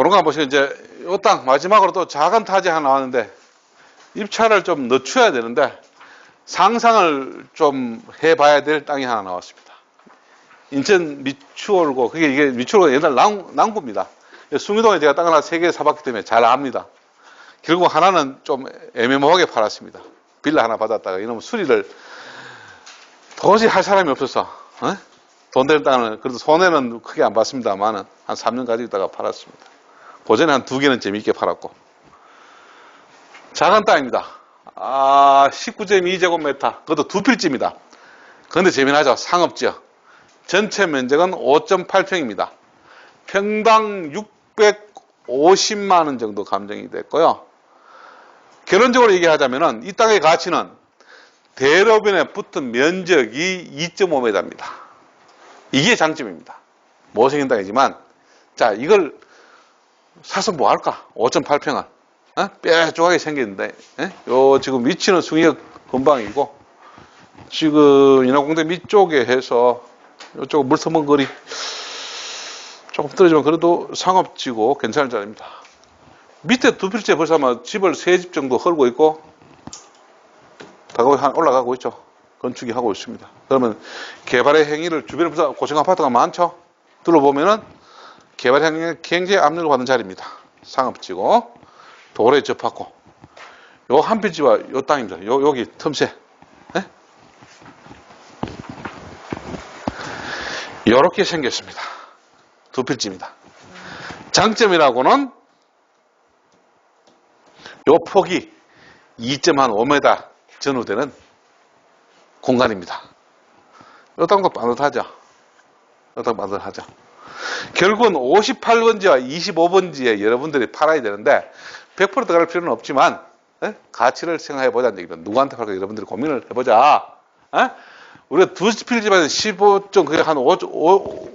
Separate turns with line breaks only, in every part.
도로가 보시면 이제 이 땅 마지막으로 또 작은 타지 하나 나왔는데 입찰을 좀 늦춰야 되는데 상상을 좀 해봐야 될 땅이 하나 나왔습니다. 인천 미추홀고 그게 이게 미추홀고 옛날 남, 남구입니다. 숭이동에 제가 땅을 하나 세개 사봤기 때문에 잘 압니다. 결국 하나는 좀 애매모호하게 팔았습니다. 빌라 하나 받았다가 이놈 수리를 도저히 할 사람이 없어서 어? 돈 되는 땅을 그래도 손해는 크게 안 봤습니다만은 한 3년 가지고 있다가 팔았습니다. 고전에 한 두 개는 재미있게 팔았고 작은 땅입니다. 아 19.2제곱미터 그것도 두 필지입니다. 그런데 재미나죠. 상업지역 전체 면적은 5.8평입니다. 평당 650만 원 정도 감정이 됐고요. 결론적으로 얘기하자면은 이 땅의 가치는 대로변에 붙은 면적이 2.5m입니다. 이게 장점입니다. 못생긴 땅이지만 자 이걸 사서 뭐 할까? 5.8평을 어? 뾰족하게 생겼는데 예? 요 지금 위치는 숭이역 근방이고 지금 인하공대 밑쪽에 해서 이쪽 물터먼 거리 조금 떨어지면 그래도 상업지고 괜찮은 자리입니다. 밑에 두 필째 벌써 아마 집을 세 집 정도 헐고 있고 다가오게 한- 올라가고 있죠. 건축이 하고 있습니다. 그러면 개발의 행위를 주변에 고층 아파트가 많죠. 둘러보면은 개발 굉장히 압력을 받는 자리입니다. 상업지고 도로에 접하고 요 한 필지와 요 땅입니다. 요 여기 틈새 예? 이렇게 생겼습니다. 두 필지입니다. 장점이라고는 요 폭이 2.5m 전후되는 공간입니다. 요 땅도 반듯하죠. 요 땅 반듯하죠. 결국은 58번지와 25번지에 여러분들이 팔아야 되는데 100% 들어갈 필요는 없지만 예? 가치를 생각해 보자는 얘기입니다. 누구한테 팔까 여러분들이 고민을 해보자. 예? 우리가 두 필지만 15점 그게 한 5, 5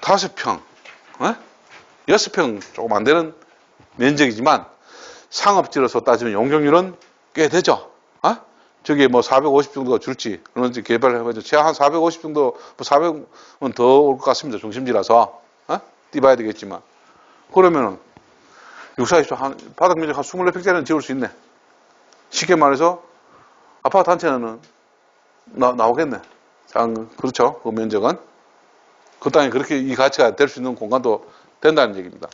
5평, 예? 6평 조금 안 되는 면적이지만 상업지로서 따지면 용적률은 꽤 되죠. 어? 저기 뭐 450 정도가 줄지 그런지 해보죠. 제가 한450 정도, 뭐 400은 더 올 것 같습니다. 중심지라서 어? 뛰봐야 되겠지만 그러면은 64, 한 바닥 면적 한 24평짜리는 지을 수 있네. 쉽게 말해서 아파트 한 채는 나, 나오겠네. 장, 그렇죠. 그 면적은 그 땅에 그렇게 이 가치가 될 수 있는 공간도 된다는 얘기입니다.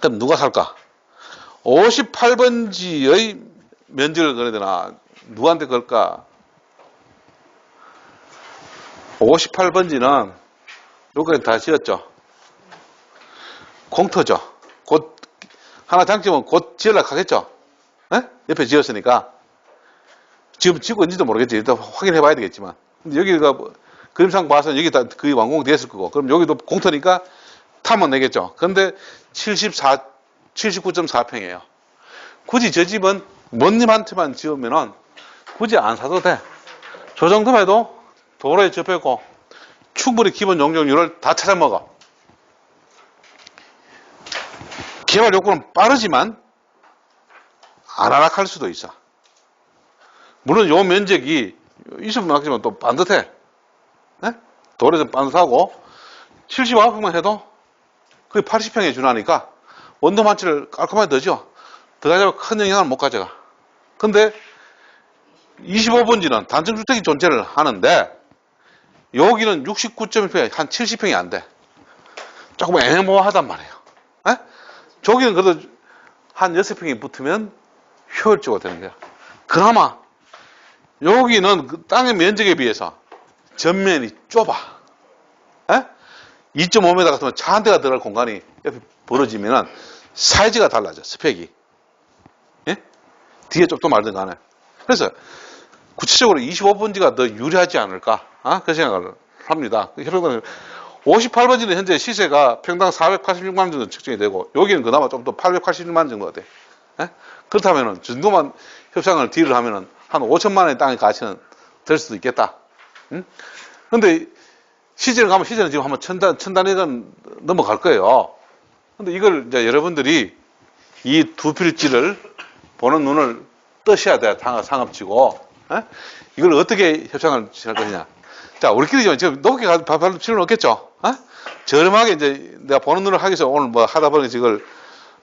그럼 누가 살까? 58번지의 면적을 걸어야 되나? 누구한테 걸까? 58번지는 여기까지 다 지었죠. 공터죠. 곧, 하나 장점은 곧 지으려고 하겠죠. 예? 옆에 지었으니까. 지금 짓고 있는지도 모르겠지. 일단 확인해 봐야 되겠지만. 여기가 뭐, 그림상 봐서 여기 다 거의 완공됐을 거고. 그럼 여기도 공터니까 타면 되겠죠. 근데 74, 79.4평이에요. 굳이 저 집은 뭔님한테만 지으면은 굳이 안 사도 돼. 저 정도만 해도 도로에 접했고 충분히 기본 용적률을 다 찾아먹어. 개발 요건은 빠르지만 안 하락할 수도 있어. 물론 요 면적이 있으면 맞지만 또 반듯해. 네? 도로에서 반듯하고 79평만 해도 거의 80평에 준하니까 한 채를 깔끔하게 넣죠. 들어가자고 큰 영향을 못 가져가. 근데 25번지는 단층주택이 존재를 하는데 여기는 69.1평에 한 70평이 안 돼. 조금 애매모호하단 말이에요. 에? 저기는 그래도 한 6평이 붙으면 효율적으로 되는 거야. 그나마 여기는 그 땅의 면적에 비해서 전면이 좁아. 에? 2.5m 같으면 차 한 대가 들어갈 공간이 옆에 벌어지면 사이즈가 달라져, 스펙이. 예? 뒤에 쪽도 말든 간에. 그래서 구체적으로 25번지가 더 유리하지 않을까? 아? 그 생각을 합니다. 협력단은 58번지는 현재 시세가 평당 486만 원 정도 측정이 되고 여기는 그나마 좀 더 881만 원 정도가 돼. 예? 그렇다면은 저 정도만 협상을 딜을 하면은 한 5천만 원의 땅의 가치는 될 수도 있겠다. 응? 근데 시즌을 가면 시즌은 지금 한번 천단, 천단위는 넘어갈 거예요. 근데 이걸 이제 여러분들이 이 두 필지를 보는 눈을 뜨셔야 돼요. 당- 상업지고. 예? 이걸 어떻게 협상을 할 것이냐. 자, 우리끼리 지금 높게 가, 발 필요는 없겠죠. 어? 저렴하게 이제 내가 보는 눈을 하기 위해서 오늘 뭐 하다 보니 이걸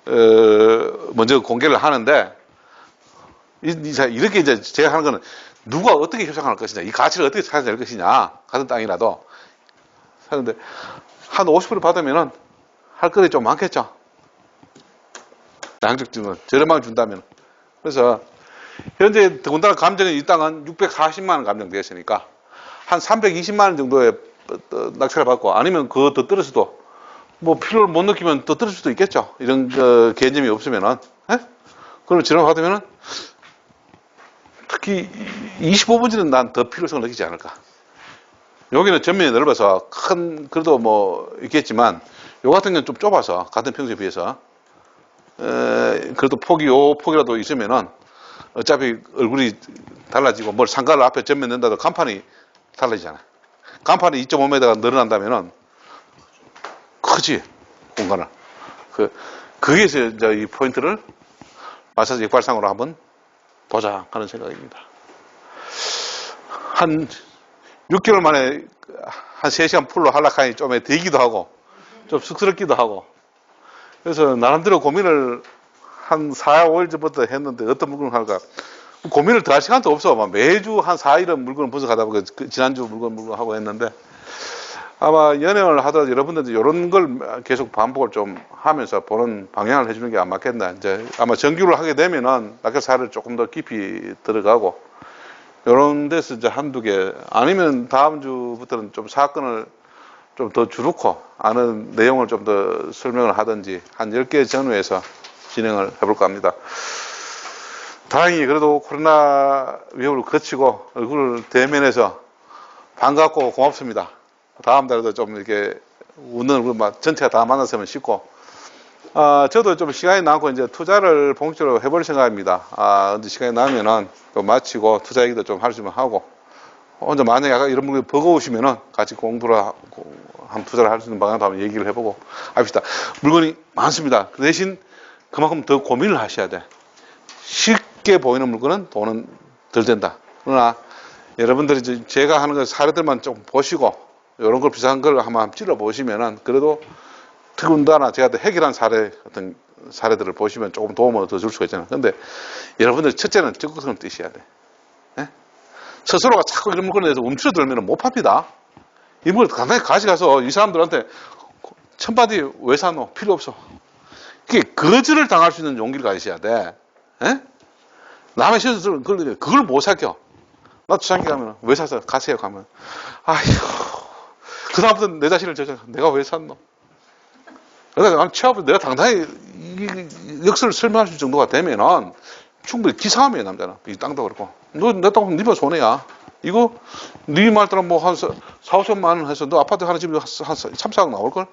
어, 먼저 공개를 하는데 이렇게 이제 제가 하는 거는 누가 어떻게 협상할 것이냐, 이 가치를 어떻게 찾아낼 것이냐, 같은 땅이라도 하는데 한 50% 받으면은 할 거리 좀 많겠죠. 양적 증은 저렴하게 준다면. 그래서 현재 더군다나 감정이 이 땅은 640만 원 감정되어 있으니까 한 320만 원 정도의 어, 낙찰을 받고 아니면 그거 더 떨어져도 뭐 필요를 못 느끼면 더 떨어질 수도 있겠죠. 이런 그 개념이 없으면은. 예? 그러면 저렴 받으면은 특히 25분지는 난 더 필요성을 느끼지 않을까. 여기는 전면이 넓어서 큰 그래도 뭐 있겠지만 요 같은 경우는 좀 좁아서 같은 평수에 비해서 에, 그래도 폭이 요 폭이라도 있으면은 어차피 얼굴이 달라지고 뭘 상가를 앞에 전면 낸다도 간판이 달라지잖아. 간판이 2.5m가 늘어난다면은 크지 공간을. 그 거기에서 이제 이 포인트를 마사지 역발상으로 한번 보자 하는 생각입니다. 한 6개월 만에 한 3시간 풀로 한락하니 좀 되기도 하고 좀 쑥스럽기도 하고 그래서 나름대로 고민을 한 4, 5일 전부터 했는데 어떤 물건을 할까 고민을 더 할 시간도 없어 막 매주 한 4일은 물건을 분석하다 보니까 그 지난주 물건 물건 하고 했는데 아마 연행을 하더라도 여러분들도 이런 걸 계속 반복을 좀 하면서 보는 방향을 해주는 게 안 맞겠나. 이제 아마 정규를 하게 되면은 낙엽 사를 조금 더 깊이 들어가고 이런 데서 이제 한두 개 아니면 다음 주부터는 좀 사건을 좀더 줄이고 아는 내용을 좀 더 설명을 하든지 한 10개 전후에서 진행을 해볼까 합니다. 다행히 그래도 코로나 위험을 거치고 얼굴을 대면해서 반갑고 고맙습니다. 다음 달에도 좀 이렇게 웃는 얼굴 막 전체가 다 만났으면 싶고, 아, 저도 좀 시간이 남고 이제 투자를 본격적으로 해볼 생각입니다. 아, 근데 시간이 나면은 또 마치고 투자 얘기도 좀 있으면 하고, 혼자 만약에 약간 이런 분이 버거우시면은 같이 공부를 하고, 한 투자를 할 수 있는 방향도 한번 얘기를 해보고 합시다. 물건이 많습니다. 그 대신 그만큼 더 고민을 하셔야 돼. 쉽게 보이는 물건은 돈은 덜 된다. 그러나 여러분들이 제가 하는 거 사례들만 좀 보시고 이런 걸 비싼 걸 한번 찔러 보시면은 그래도 특훈다나 제가 또 해결한 사례 같은 사례들을 보시면 조금 도움을 더 줄 수가 있잖아요. 근데 여러분들 첫째는 적극성을 띄셔야 돼. 예? 스스로가 자꾸 이런 물건에 대해서 움츠러들면 못 팝니다. 이 물건 간단히 가져가서 이 사람들한테 천바디 왜 사노? 필요 없어. 그게 거절을 당할 수 있는 용기를 가지셔야 돼. 예? 남의 시선을 그걸, 그걸 못 사겨. 나 주상기 가면 왜 샀어? 가세요 가면. 아이고. 그다음부터 내 자신을 저자 내가 왜 샀노? 그러니까 난 취업을 내가 당당히 역사를 설명할 수 있는 정도가 되면은 충분히 기사함이에요 남자는 이 땅도 그렇고 너내 땅은 네가 손해야 이거 네 말대로 뭐한 4, 5천만 원 해서 너 아파트 하나 집에 한 3, 4억 나올걸?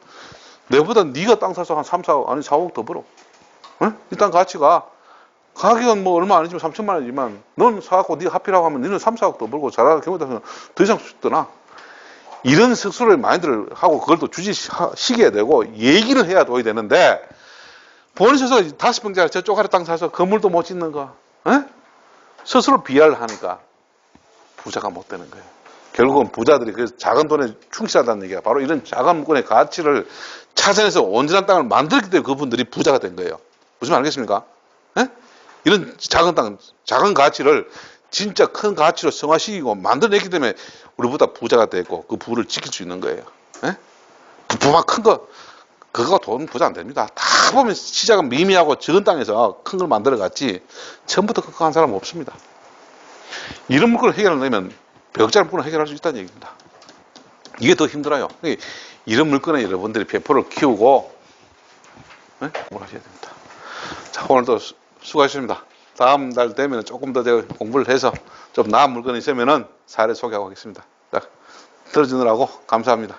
내보다 네가 땅 사서 한 3, 4억 아니 4억 더 벌어 응? 이 땅 가치가 가격은 뭐 얼마 아니지만 3천만 원이지만 넌 사갖고 네가 하필하고 하면 너는 3, 4억 더 벌고 잘하는 경우에 더 이상 떠나 이런 스스로의 마인드를 하고 그걸 또 주지시켜야 되고 얘기를 해야 도와야 되는데 본인 스스로 다섯 병짜리 저 쪼가리 땅 사서 건물도 못 짓는 거 에? 스스로 비하를 하니까 부자가 못 되는 거예요. 결국은 부자들이 그 작은 돈에 충실하다는 얘기가 바로 이런 작은 물건의 가치를 찾아내서 온전한 땅을 만들기 때문에 그분들이 부자가 된 거예요. 무슨 말 알겠습니까? 에? 이런 작은 땅, 작은 가치를 진짜 큰 가치로 성화시키고 만들어냈기 때문에 우리보다 부자가 되고 그 부를 지킬 수 있는 거예요. 예? 부만 큰 거, 그거 돈 부자 안 됩니다. 다 보면 시작은 미미하고 적은 땅에서 큰 걸 만들어 갔지, 처음부터 그거 한 사람 없습니다. 이런 물건을 해결하려면 100억짜리 물건을 해결할 수 있다는 얘기입니다. 이게 더 힘들어요. 이런 물건에 여러분들이 배포를 키우고, 예? 뭘 하셔야 됩니다. 자, 오늘도 수- 수고하셨습니다. 다음 달 되면 조금 더 공부를 해서 좀 나은 물건이 있으면은 사례 소개하고 하겠습니다. 자, 들어주느라고 감사합니다.